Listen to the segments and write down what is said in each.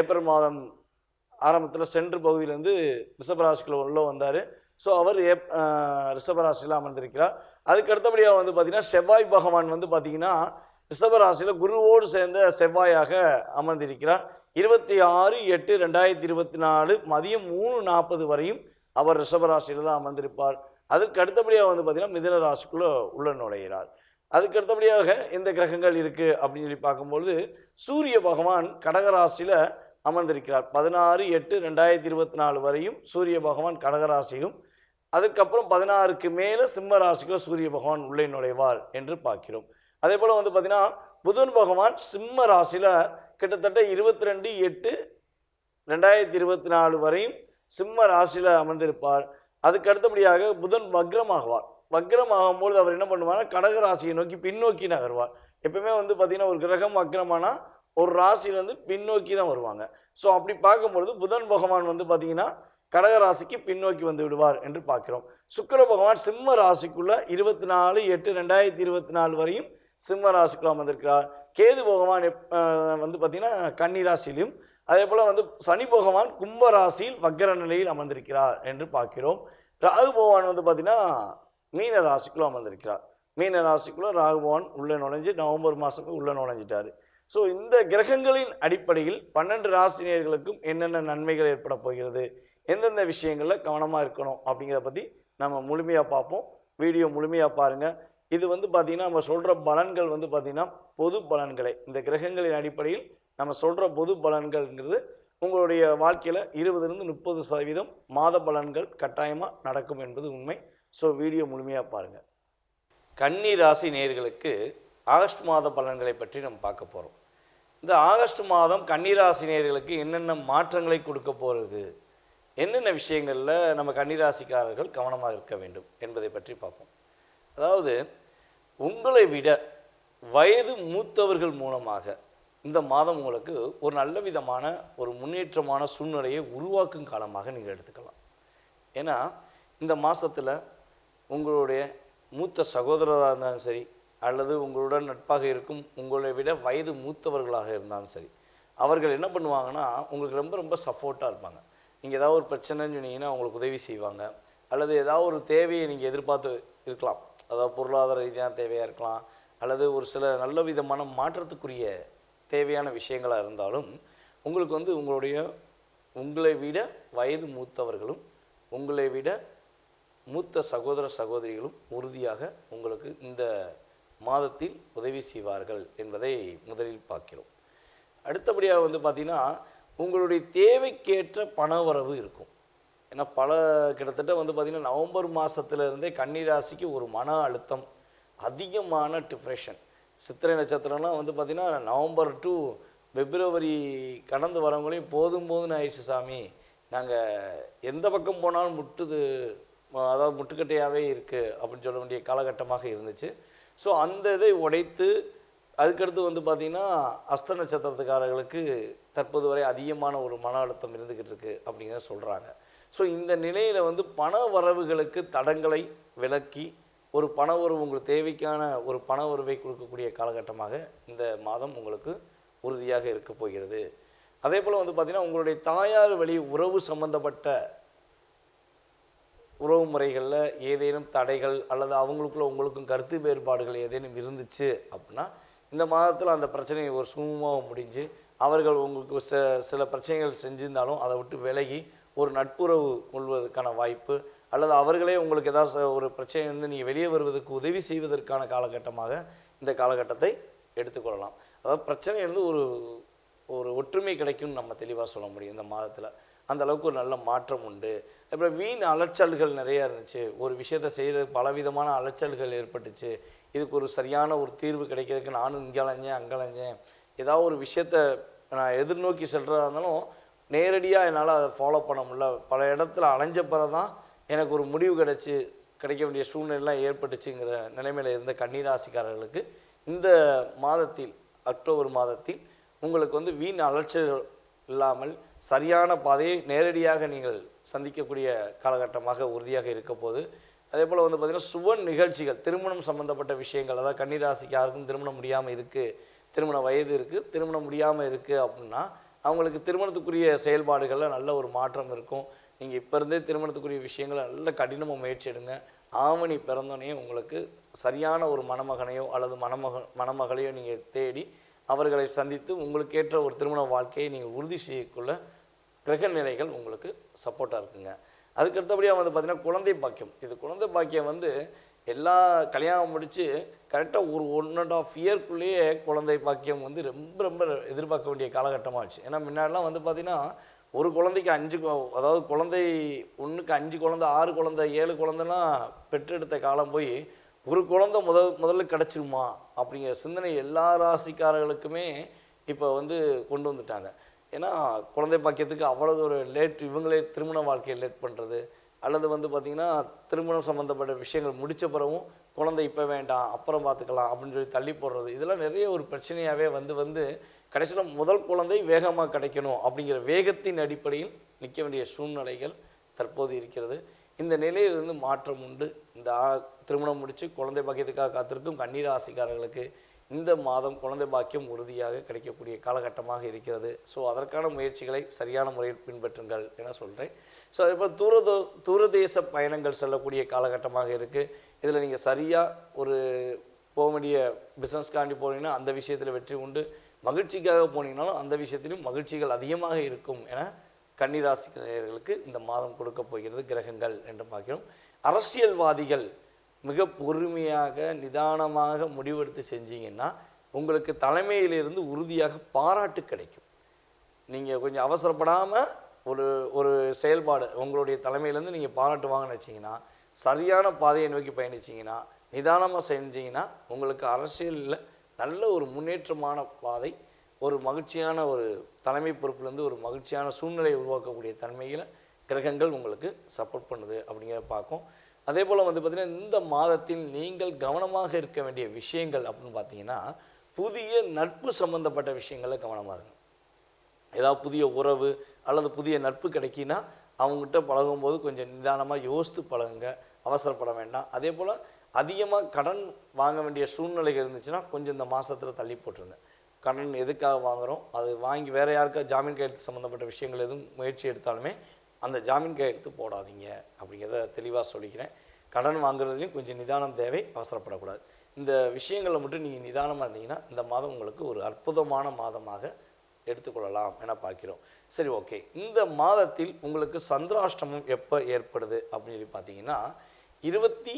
April மாதம் ஆரம்பத்தில் சென்று பகுதியிலேருந்து ரிஷபராசிக்குள்ள உள்ளே வந்தார். ஸோ அவர் ஏப் ரிஷபராசியில் அமர்ந்திருக்கிறார். அதுக்கு அடுத்தபடியாக வந்து பார்த்திங்கன்னா செவ்வாய் பகவான் வந்து பார்த்திங்கன்னா ரிஷபராசியில் குருவோடு சேர்ந்த செவ்வாயாக அமர்ந்திருக்கிறார். இருபத்தி ஆறு எட்டு ரெண்டாயிரத்தி இருபத்தி நாலு மதியம் மூணு நாற்பது வரையும் அவர் ரிஷபராசியில் தான் அமர்ந்திருப்பார். அதுக்கு அடுத்தபடியாக வந்து பார்த்திங்கன்னா மிதன ராசிக்குள்ளே உள்ள நுழைகிறார் அதுக்கு அடுத்தபடியாக எந்த கிரகங்கள் இருக்குது அப்படின்னு சொல்லி பார்க்கும்பொழுது சூரிய பகவான் கடகராசியில் அமர்ந்திருக்கிறார். பதினாறு எட்டு ரெண்டாயிரத்தி இருபத்தி நாலு வரையும் சூரிய பகவான் கடகராசியிலும் அதுக்கப்புறம் பதினாறுக்கு மேலே சிம்ம ராசிக்கும் சூரிய பகவான் உள்ளே நுழைவார் என்று பார்க்கிறோம். அதே போல் வந்து பார்த்தீங்கன்னா புதன் பகவான் சிம்ம ராசியில் கிட்டத்தட்ட இருபத்தி ரெண்டு எட்டு ரெண்டாயிரத்தி இருபத்தி நாலு வரையும் சிம்ம ராசியில் அமர்ந்திருப்பார். அதுக்கு அடுத்தபடியாக புதன் வக்ரமாகுவார். வக்ரமாகும்போது அவர் என்ன பண்ணுவார்னா கடகராசியை நோக்கி பின்னோக்கி நகர்வார். எப்பவுமே வந்து பார்த்தீங்கன்னா ஒரு கிரகம் வக்ரமானால் ஒரு ராசியிலேருந்து பின்னோக்கி தான் வருவாங்க. ஸோ அப்படி பார்க்கும்பொழுது புதன் பகவான் வந்து பார்த்திங்கன்னா கடக ராசிக்கு பின்னோக்கி வந்து விடுவார் என்று பார்க்கிறோம். சுக்கர பகவான் சிம்ம ராசிக்குள்ளே இருபத்தி நாலு எட்டு ரெண்டாயிரத்தி இருபத்தி நாலு வரையும் சிம்ம ராசிக்குள்ள அமர்ந்திருக்கிறார் கேது பகவான் எப்- வந்து பார்த்தீங்கன்னா கன்னி ராசியிலும் அதே போல் வந்து சனி பகவான் கும்ப ராசியில் வக்கர நிலையில் அமர்ந்திருக்கிறார் என்று பார்க்கிறோம். ராகு பகவான் வந்து பார்த்தீங்கன்னா மீன ராசிக்குள்ளே அமர்ந்திருக்கிறார். மீன ராசிக்குள்ளே ராகு பகவான் உள்ளே நுழைஞ்சு நவம்பர் மாதத்துக்கு உள்ளே நுழைஞ்சிட்டாரு. ஸோ இந்த கிரகங்களின் அடிப்படையில் பன்னெண்டு ராசினியர்களுக்கும் என்னென்ன நன்மைகள் ஏற்பட போகிறது? எந்தெந்த விஷயங்களில் கவனமாக இருக்கணும்? அப்படிங்கிறத பற்றி நம்ம முழுமையாக பார்ப்போம். வீடியோ முழுமையாக பாருங்கள் இது வந்து பார்த்திங்கன்னா நம்ம சொல்கிற பலன்கள் வந்து பார்த்திங்கன்னா பொது பலன்களை. இந்த கிரகங்களின் அடிப்படையில் நம்ம சொல்கிற பொது பலன்கள்ங்கிறது உங்களுடைய வாழ்க்கையில் இருபதுலேருந்து முப்பது சதவீதம் மாத பலன்கள் கட்டாயமாக நடக்கும் என்பது உண்மை. ஸோ வீடியோ முழுமையாக பாருங்கள் கன்னி ராசி நேர்களுக்கு ஆகஸ்ட் மாத பலன்களை பற்றி நம்ம பார்க்க போகிறோம் இந்த ஆகஸ்ட் மாதம் கன்னிராசினியர்களுக்கு என்னென்ன மாற்றங்களை கொடுக்க போகிறது என்னென்ன விஷயங்களில் நம்ம கன்னிராசிக்காரர்கள் கவனமாக இருக்க வேண்டும் என்பதை பற்றி பார்ப்போம். அதாவது உங்களை விட வயது மூத்தவர்கள் மூலமாக இந்த மாதம் உங்களுக்கு ஒரு நல்ல விதமான ஒரு முன்னேற்றமான சூழ்நிலையை உருவாக்கும் காலமாக நீங்கள் எடுத்துக்கலாம். ஏன்னா இந்த மாதத்தில் உங்களுடைய மூத்த சகோதரராக இருந்தாலும் சரி அல்லது உங்களுடன் நட்பாக இருக்கும் உங்களை விட வயது மூத்தவர்களாக இருந்தாலும் சரி அவர்கள் என்ன பண்ணுவாங்கன்னா உங்களுக்கு ரொம்ப ரொம்ப சப்போர்ட்டாக இருப்பாங்க. நீங்கள் ஏதாவது ஒரு பிரச்சனைன்னு சொன்னீங்கன்னா அவங்களுக்கு உதவி செய்வாங்க. அல்லது ஏதாவது ஒரு தேவையை நீங்கள் எதிர்பார்த்து இருக்கலாம். அதாவது பொருளாதார ரீதியான தேவையாக இருக்கலாம். அல்லது ஒரு சில நல்ல விதமான மாற்றத்துக்குரிய தேவையான விஷயங்களாக இருந்தாலும் உங்களுக்கு வந்து உங்களுடைய உங்களை விட வயது மூத்தவர்களும் உங்களை விட மூத்த சகோதர சகோதரிகளும் உறுதியாக உங்களுக்கு இந்த மாதத்தில் உதவி செய்வார்கள் என்பதை முதலில் பார்க்கிறோம். அடுத்தபடியாக வந்து பார்த்திங்கன்னா உங்களுடைய தேவைக்கேற்ற பணவரவு இருக்கும். ஏன்னா பல கிட்டத்தட்ட வந்து பார்த்திங்கன்னா நவம்பர் மாதத்துலேருந்தே கன்னிராசிக்கு ஒரு மன அழுத்தம் அதிகமான டிப்ரெஷன் சித்திரை நட்சத்திரம்லாம் வந்து பார்த்திங்கன்னா நவம்பர் டு பிப்ரவரி கடந்து வரவங்களையும் போதும் போதும்னு ஆயிடுச்சு சாமி. நாங்கள் எந்த பக்கம் போனாலும் முட்டுது அதாவது முட்டுக்கட்டையாகவே இருக்குது அப்படின்னு சொல்ல வேண்டிய காலகட்டமாக இருந்துச்சு. ஸோ அந்த இதை உடைத்து அதுக்கடுத்து வந்து பார்த்திங்கன்னா அஸ்த நட்சத்திரத்துக்காரர்களுக்கு தற்போது வரை அதிகமான ஒரு மன அழுத்தம் இருந்துக்கிட்டு இருக்குது அப்படிங்கிறத சொல்கிறாங்க ஸோ இந்த நிலையில் வந்து பண வரவுகளுக்கு தடங்களை விலக்கி ஒரு பண உறவு உங்களுக்கு தேவைக்கான ஒரு பண உறவை கொடுக்கக்கூடிய காலகட்டமாக இந்த மாதம் உங்களுக்கு உறுதியாக இருக்க போகிறது. அதே போல் வந்து பார்த்திங்கன்னா உங்களுடைய தாயார் வழி உறவு சம்பந்தப்பட்ட உறவு முறைகளில் ஏதேனும் தடைகள் அல்லது அவங்களுக்குள்ள உங்களுக்கும் கருத்து வேறுபாடுகள் ஏதேனும் இருந்துச்சு அப்படின்னா இந்த மாதத்தில் அந்த பிரச்சனையை ஒரு சுமூகமாக முடிஞ்சு அவர்கள் உங்களுக்கு ச சில பிரச்சனைகள் செஞ்சிருந்தாலும் அதை விட்டு விலகி ஒரு நட்புறவு கொள்வதற்கான வாய்ப்பு அல்லது அவர்களே உங்களுக்கு ஏதாவது ஒரு ஒரு பிரச்சனையிலிருந்து நீங்கள் வெளியே வருவதற்கு உதவி செய்வதற்கான காலகட்டமாக இந்த காலகட்டத்தை எடுத்துக்கொள்ளலாம். அதாவது பிரச்சனையிலிருந்து ஒரு ஒரு ஒற்றுமை கிடைக்கும்னு நம்ம தெளிவாக சொல்ல முடியும் இந்த மாதத்தில். அந்தளவுக்கு ஒரு நல்ல மாற்றம் உண்டு. அப்புறம் வீண் அலைச்சல்கள் நிறைய இருந்துச்சு. ஒரு விஷயத்தை செய்து பலவிதமான அலைச்சல்கள் ஏற்பட்டுச்சு. இதுக்கு ஒரு சரியான ஒரு தீர்வு கிடைக்கிறதுக்கு நானும் இங்கே அலைஞ்சேன் அங்கே அலைஞ்சேன். ஏதாவது ஒரு விஷயத்த நான் எதிர்நோக்கி செல்கிறதா இருந்தாலும் நேரடியாக என்னால் அதை ஃபாலோ பண்ண முடியல. பல இடத்துல அலைஞ்ச பிறகு தான் எனக்கு ஒரு முடிவு கிடைச்சி கிடைக்க வேண்டிய சூழ்நிலைலாம் ஏற்பட்டுச்சுங்கிற நிலைமையில் இருந்த கன்னிராசிக்காரர்களுக்கு இந்த மாதத்தில் அக்டோபர் மாதத்தில் உங்களுக்கு வந்து வீண் அலைச்சல் இல்லாமல் சரியான பாதையை நேரடியாக நீங்கள் சந்திக்கக்கூடிய காலகட்டமாக உறுதியாக இருக்க போது அதே போல் வந்து பார்த்திங்கன்னா சுப நிகழ்ச்சிகள் திருமணம் சம்பந்தப்பட்ட விஷயங்கள் அதாவது கன்னிராசிக்கு யாருக்கும் திருமணம் முடியாமல் இருக்குது திருமண வயது இருக்குது திருமணம் முடியாமல் இருக்குது அப்படின்னா அவங்களுக்கு திருமணத்துக்குரிய செயல்பாடுகளில் நல்ல ஒரு மாற்றம் இருக்கும். நீங்கள் இப்போ இருந்தே திருமணத்துக்குரிய விஷயங்களை நல்ல கடினமாக முயற்சி எடுங்க. ஆவணி பிறந்தோனையும் உங்களுக்கு சரியான ஒரு மணமகனையோ அல்லது மணமக மணமகளையோ நீங்கள் தேடி அவர்களை சந்தித்து உங்களுக்கேற்ற ஒரு திருமண வாழ்க்கையை நீங்கள் உறுதி செய்யக்குள்ள கிரக நிலைகள் உங்களுக்கு சப்போர்ட்டாக இருக்குங்க. அதுக்கு அடுத்தபடியாக வந்து பார்த்தீங்கன்னா குழந்தை பாக்கியம். இது குழந்தை பாக்கியம் வந்து எல்லா கல்யாணம் முடித்து கரெக்டாக ஒரு ஒன் அண்ட் ஆஃப் இயர்க்குள்ளேயே குழந்தை பாக்கியம் வந்து ரொம்ப ரொம்ப எதிர்பார்க்க வேண்டிய காலகட்டமாக ஆச்சு ஏன்னா முன்னாடிலாம் வந்து பார்த்திங்கன்னா ஒரு குழந்தைக்கு அஞ்சு கு- அதாவது குழந்தை ஒன்றுக்கு அஞ்சு குழந்தை ஆறு குழந்தை ஏழு குழந்தைலாம் பெற்றெடுத்த காலம் போய் ஒரு குழந்தை முதல் முதல்ல கிடச்சிருமா? அப்படிங்கிற சிந்தனை எல்லா ராசிக்காரர்களுக்குமே இப்போ வந்து கொண்டு வந்துட்டாங்க. ஏன்னா குழந்தை பாக்கியத்துக்கு அவ்வளவு ஒரு லேட் இவங்களே திருமண வாழ்க்கையை லேட் பண்ணுறது அல்லது வந்து பார்த்திங்கன்னா திருமணம் சம்மந்தப்பட்ட விஷயங்கள் முடித்த பிறகும் குழந்தை இப்போ வேண்டாம் அப்புறம் பார்த்துக்கலாம் அப்படின்னு சொல்லி தள்ளி போடுறது. இதெல்லாம் நிறைய ஒரு பிரச்சனையாகவே வந்து வந்து கடைசியில் முதல் குழந்தை வேகமாக கிடைக்கணும் அப்படிங்கிற வேகத்தின் அடிப்படையில் நிற்க வேண்டிய சூழ்நிலைகள் தற்போது இருக்கிறது. இந்த நிலையிலிருந்து மாற்றம் உண்டு. இந்த திருமணம் முடித்து குழந்தை பாக்கியத்துக்காக காத்திருக்கும் கண்ணீர் ஆசைக்காரர்களுக்கு இந்த மாதம் குழந்தை பாக்கியம் உறுதியாக கிடைக்கக்கூடிய காலகட்டமாக இருக்கிறது. ஸோ அதற்கான முயற்சிகளை சரியான முறையில் பின்பற்றுங்கள் என சொல்கிறேன் ஸோ அதே போல் தூரதோ தூரதேச பயணங்கள் செல்லக்கூடிய காலகட்டமாக இருக்குது இதில் நீங்கள் சரியாக ஒரு போக வேண்டிய பிஸ்னஸ்காண்டி போனீங்கன்னா அந்த விஷயத்தில் வெற்றி உண்டு. மகிழ்ச்சிக்காக போனீங்கனாலும் அந்த விஷயத்திலும் மகிழ்ச்சிகள் அதிகமாக இருக்கும் என கன்னிராசிக்காரர்களுக்கு இந்த மாதம் கொடுக்க போகிறது கிரகங்கள் என்று பார்க்கிறோம். அரசியல்வாதிகள் மிக பொறுமையாக நிதானமாக முடிவெடுத்து செஞ்சீங்கன்னா உங்களுக்கு தலைமையிலிருந்து உறுதியாக பாராட்டு கிடைக்கும். நீங்கள் கொஞ்சம் அவசரப்படாமல் ஒரு ஒரு செயல்பாடு உங்களுடைய தலைமையிலேருந்து நீங்கள் பாராட்டு வாங்கன்னு வச்சிங்கன்னா சரியான பாதையை நோக்கி பயணிச்சிங்கன்னா நிதானமாக செஞ்சிங்கன்னா உங்களுக்கு அரசியலில் நல்ல ஒரு முன்னேற்றமான பாதை ஒரு மகிழ்ச்சியான ஒரு தலைமை பொறுப்புலேருந்து ஒரு மகிழ்ச்சியான சூழ்நிலையை உருவாக்கக்கூடிய தன்மையில் கிரகங்கள் உங்களுக்கு சப்போர்ட் பண்ணுது அப்படிங்கிறத பார்க்கும். அதே போல் வந்து பார்த்திங்கன்னா இந்த மாதத்தில் நீங்கள் கவனமாக இருக்க வேண்டிய விஷயங்கள் அப்படின்னு பார்த்தீங்கன்னா புதிய நட்பு சம்மந்தப்பட்ட விஷயங்களில் கவனமாக இருங்க. ஏதாவது புதிய உறவு அல்லது புதிய நட்பு கிடைக்கினா அவங்ககிட்ட பழகும்போது கொஞ்சம் நிதானமாக யோசித்து பழகுங்க. அவசரப்பட வேண்டாம். அதே போல் அதிகமாக கடன் வாங்க வேண்டிய சூழ்நிலைகள் இருந்துச்சுன்னா கொஞ்சம் இந்த மாதத்தில் தள்ளி போட்டுருங்க. கடன் எதுக்காக வாங்குகிறோம் அது வாங்கி வேறு யாருக்கா ஜாமீன் கையெழுத்து சம்மந்தப்பட்ட விஷயங்கள் எதுவும் முயற்சி எடுத்தாலுமே அந்த ஜாமீன் கையெழுத்து போடாதீங்க அப்படிங்கிறத தெளிவாக சொல்லிக்கிறேன். கடன் வாங்குறதுலையும் கொஞ்சம் நிதானம் தேவை அவசரப்படக்கூடாது. இந்த விஷயங்களில் மட்டும் நீங்கள் நிதானமாக இருந்தீங்கன்னா இந்த மாதம் உங்களுக்கு ஒரு அற்புதமான மாதமாக எடுத்துக்கொள்ளலாம் என பார்க்கிறோம். சரி ஓகே. இந்த மாதத்தில் உங்களுக்கு சந்திராஷ்டமம் எப்போ ஏற்படுது அப்படின்னு சொல்லி பார்த்தீங்கன்னா இருபத்தி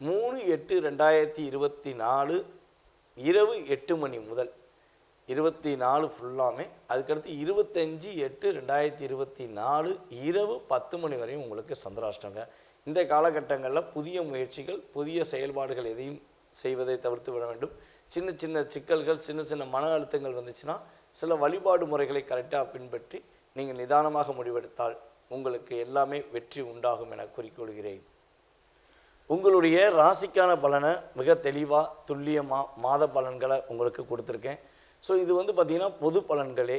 மூணு எட்டு ரெண்டாயிரத்தி இருபத்தி நாலு இரவு எட்டு மணி முதல் இருபத்தி நாலு ஃபுல்லாமே அதுக்கடுத்து இருபத்தஞ்சி எட்டு ரெண்டாயிரத்தி இருபத்தி நாலு இரவு பத்து மணி வரையும் உங்களுக்கு சந்திராஷ்டங்க இந்த காலகட்டங்களில் புதிய முயற்சிகள் புதிய செயல்பாடுகள் எதையும் செய்வதை தவிர்த்து விட வேண்டும். சின்ன சின்ன சிக்கல்கள் சின்ன சின்ன மன அழுத்தங்கள் வந்துச்சுன்னா சில வழிபாடு முறைகளை கரெக்டாக பின்பற்றி நீங்கள் நிதானமாக முடிவெடுத்தால் உங்களுக்கு எல்லாமே வெற்றி உண்டாகும் என குறிக்கொள்கிறேன். உங்களுடைய ராசிக்கான பலனை மிக தெளிவாக துல்லியமாக மாத பலன்களை உங்களுக்கு கொடுத்துருக்கேன். ஸோ இது வந்து பார்த்திங்கன்னா பொது பலன்களே.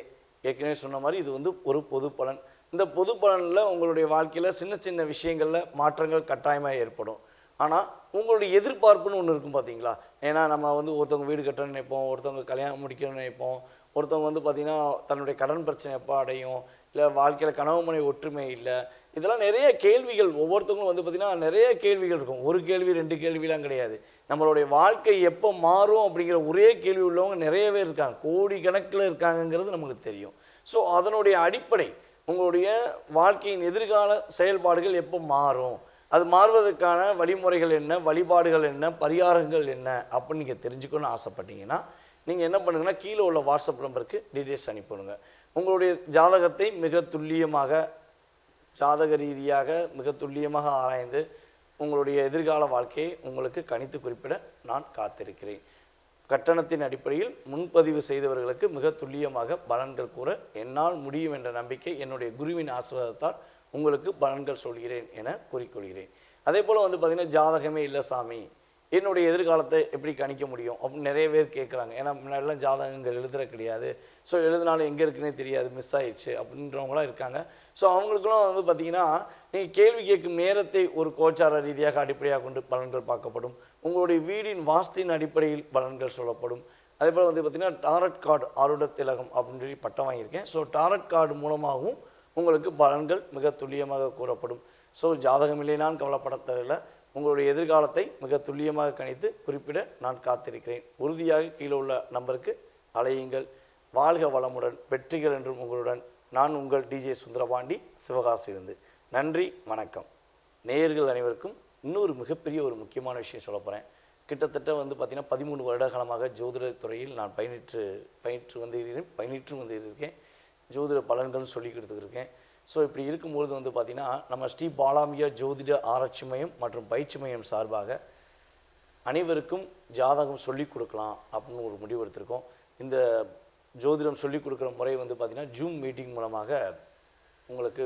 ஏற்கனவே சொன்ன மாதிரி இது வந்து ஒரு பொது பலன். இந்த பொது பலனில் உங்களுடைய வாழ்க்கையில் சின்ன சின்ன விஷயங்களில் மாற்றங்கள் கட்டாயமாக ஏற்படும். ஆனால் உங்களுடைய எதிர்பார்ப்புன்னு ஒன்று இருக்கும் பார்த்தீங்களா ஏன்னா நம்ம வந்து ஒருத்தவங்க வீடு கட்டணும்னு நினைப்போம் ஒருத்தவங்க கல்யாணம் முடிக்கணும்னு நினைப்போம் ஒருத்தவங்க வந்து பார்த்திங்கன்னா தன்னுடைய கடன் பிரச்சனை எப்போ அடையும் இல்லை வாழ்க்கையில் கனவு மனை ஒற்றுமை இல்லை இதெல்லாம் நிறைய கேள்விகள் ஒவ்வொருத்தவங்களும் வந்து பார்த்திங்கன்னா நிறைய கேள்விகள் இருக்கும். ஒரு கேள்வி ரெண்டு கேள்விலாம் கிடையாது. நம்மளுடைய வாழ்க்கை எப்போ மாறும் அப்படிங்கிற ஒரே கேள்வி உள்ளவங்க நிறையவே இருக்காங்க. கோடி கணக்கில் இருக்காங்கங்கிறது நமக்கு தெரியும். ஸோ அதனுடைய அடிப்படை உங்களுடைய வாழ்க்கையின் எதிர்கால செயல்பாடுகள் எப்போ மாறும்? அது மாறுவதற்கான வழிமுறைகள் என்ன வழிபாடுகள் என்ன பரிகாரங்கள் என்ன அப்படின்னு நீங்கள் தெரிஞ்சுக்கணும்னு ஆசைப்பட்டீங்கன்னா நீங்கள் என்ன பண்ணுங்கன்னா கீழே உள்ள வாட்ஸ்அப் நம்பருக்கு டீட்டெயில்ஸ் அனுப்பிவிடுங்க. உங்களுடைய ஜாதகத்தை மிக துல்லியமாக ஜாதக ரீதியாக மிக துல்லியமாக ஆராய்ந்து உங்களுடைய எதிர்கால வாழ்க்கையை உங்களுக்கு கணித்து குறிப்பிட நான் காத்திருக்கிறேன். கட்டணத்தின் அடிப்படையில் முன்பதிவு செய்தவர்களுக்கு மிக துல்லியமாக பலன்கள் கூற என்னால் முடியும் என்ற நம்பிக்கை என்னுடைய குருவின் ஆசீர்வாதத்தால் உங்களுக்கு பலன்கள் சொல்கிறேன் என கூறிக்கொள்கிறேன். அதே போல் வந்து பார்த்திங்கன்னா ஜாதகமே இல்லை சாமி. என்னுடைய எதிர்காலத்தை எப்படி கணிக்க முடியும்? அப்படின்னு நிறைய பேர் கேட்குறாங்க ஏன்னா முன்னாடிலாம் ஜாதகங்கள் எழுதுற கிடையாது. ஸோ எழுதினாலும் எங்கே இருக்குன்னே தெரியாது. மிஸ் ஆயிடுச்சு அப்படின்றவங்களாம் இருக்காங்க. ஸோ அவங்களுக்குலாம் வந்து பார்த்திங்கன்னா நீங்கள் கேள்வி கேட்கும் நேரத்தை ஒரு கோச்சார ரீதியாக அடிப்படையாக கொண்டு பலன்கள் பார்க்கப்படும். உங்களுடைய வீடின் வாஸ்தின் அடிப்படையில் பலன்கள் சொல்லப்படும். அதே போல் வந்து பார்த்திங்கன்னா டாரட் கார்டு ஆருட திலகம் அப்படின்னு சொல்லி பட்டம் வாங்கியிருக்கேன். ஸோ டாரட் கார்டு மூலமாகவும் உங்களுக்கு பலன்கள் மிக துல்லியமாக கூறப்படும். ஸோ ஜாதகம் இல்லைனான் கவலைப்பட தேவையில்லை உங்களுடைய எதிர்காலத்தை மிக துல்லியமாக கணித்து குறிப்பிட நான் காத்திருக்கிறேன். உறுதியாக கீழே உள்ள நம்பருக்கு அலையுங்கள் வாழ்க வளமுடன் வெற்றிகள் என்றும் உங்களுடன். நான் உங்கள் டிஜே சுந்தரபாண்டி சிவகாசியிலிருந்து. நன்றி வணக்கம். நேயர்கள் அனைவருக்கும் இன்னொரு மிகப்பெரிய ஒரு முக்கியமான விஷயம் சொல்ல போகிறேன் கிட்டத்தட்ட வந்து பார்த்திங்கன்னா பதிமூணு வருட காலமாக ஜோதிட துறையில் நான் பயணிற்று பயிற்று வந்து இருக்கிறேன் பயினிற்று வந்து இருக்கேன் ஜோதிட பலன்கள்னு சொல்லி கொடுத்துருக்கேன் ஸோ இப்படி இருக்கும்பொழுது வந்து பார்த்திங்கன்னா நம்ம ஸ்ரீ பாலாமியா ஜோதிட ஆராய்ச்சி மையம் மற்றும் பயிற்சி மையம் சார்பாக அனைவருக்கும் ஜாதகம் சொல்லிக் கொடுக்கலாம் அப்படின்னு ஒரு முடிவு எடுத்திருக்கோம். இந்த ஜோதிடம் சொல்லிக் கொடுக்குற முறை வந்து பார்த்திங்கன்னா ஜூம் மீட்டிங் மூலமாக உங்களுக்கு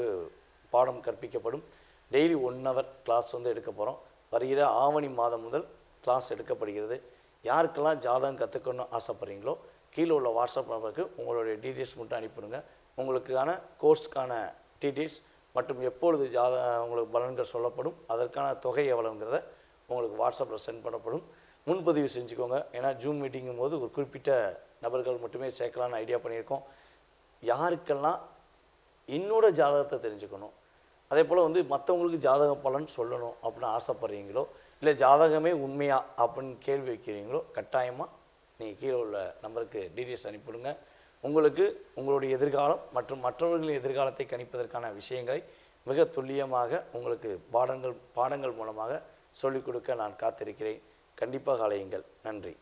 பாடம் கற்பிக்கப்படும். டெய்லி ஒன் ஹவர் கிளாஸ் வந்து எடுக்க போகிறோம் வருகிற ஆவணி மாதம் முதல் கிளாஸ் எடுக்கப்படுகிறது. யாருக்கெல்லாம் ஜாதகம் கற்றுக்கணும்னு ஆசைப்பட்றீங்களோ கீழே உள்ள வாட்ஸ்அப் நம்பருக்கு உங்களுடைய டீட்டெயில்ஸ் மட்டும் அனுப்பிவிடுங்க. உங்களுக்கான கோர்ஸ்க்கான டீட்டெயில்ஸ் மற்றும் எப்பொழுது ஜாத உங்களுக்கு பலன்கள் சொல்லப்படும் அதற்கான தொகை எவ்வளோங்கிறத உங்களுக்கு வாட்ஸ்அப்பில் சென்ட் பண்ணப்படும். முன்பதிவு செஞ்சுக்கோங்க. ஏன்னா ஜூம் மீட்டிங்கும் போது ஒரு குறிப்பிட்ட நபர்கள் மட்டுமே சேர்க்கலான்னு ஐடியா பண்ணியிருக்கோம். யாருக்கெல்லாம் என்னோட ஜாதகத்தை தெரிஞ்சுக்கணும் அதே போல் வந்து மற்றவங்களுக்கு ஜாதக பலன் சொல்லணும் அப்படின்னு ஆசைப்பட்றீங்களோ இல்லை ஜாதகமே உண்மையா அப்படின்னு கேள்வி வைக்கிறீங்களோ கட்டாயமாக நீங்கள் கீழே உள்ள நம்பருக்கு டீட்டெயில்ஸ் அனுப்பிவிடுங்க. உங்களுக்கு உங்களுடைய எதிர்காலம் மற்றும் மற்றவர்களின் எதிர்காலத்தை கணிப்பதற்கான விஷயங்களை மிக துல்லியமாக உங்களுக்கு பாடங்கள் பாடங்கள் மூலமாக சொல்லிக் கொடுக்க நான் காத்திருக்கிறேன். கண்டிப்பாக அலையுங்கள். நன்றி.